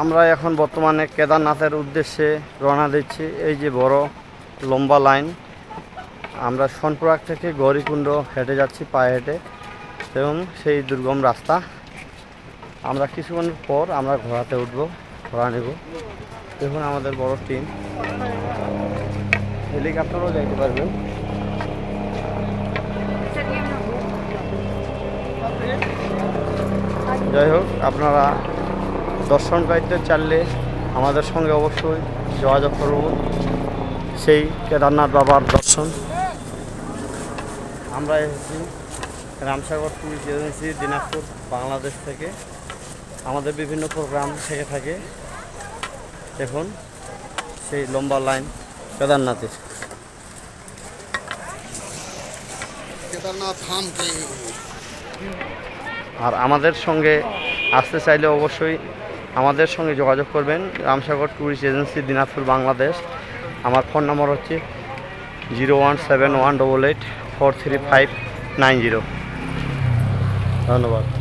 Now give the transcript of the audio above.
আমরা এখন বর্তমানে কেদারনাথের উদ্দেশ্যে রওনা দিচ্ছি। এই যে বড়, লম্বা লাইন আমরা সোনপুরাক থেকে গৌরীকুণ্ড হেঁটে যাচ্ছি পায়ে হেঁটে এবং সেই দুর্গম রাস্তা। আমরা কিছুক্ষণ পর আমরা ঘোড়াতে উঠবো, ঘোড়া নেব। দেখুন আমাদের বড় টিম হেলিকপ্টারও যাইতে পারবেন যাই হোক, আপনারা দর্শন গাইতে চাইলে আমাদের সঙ্গে অবশ্যই যোগাযোগ করব। সেই কেদারনাথ বাবার দর্শন। আমরা এসেছি রামসাগর ট্যুরিস্ট এজেন্সি দিনাজপুর বাংলাদেশ থেকে। আমাদের বিভিন্ন প্রোগ্রাম থেকে থাকে। এখন সেই লম্বা লাইন কেদারনাথের। আর আমাদের সঙ্গে আসতে চাইলে অবশ্যই আমাদের সঙ্গে যোগাযোগ করবেন রামসাগর ট্যুরিস্ট এজেন্সি, দিনাজপুর, বাংলাদেশ। আমার ফোন নম্বর হচ্ছে zero one seven one double eight four three five nine zero. ধন্যবাদ।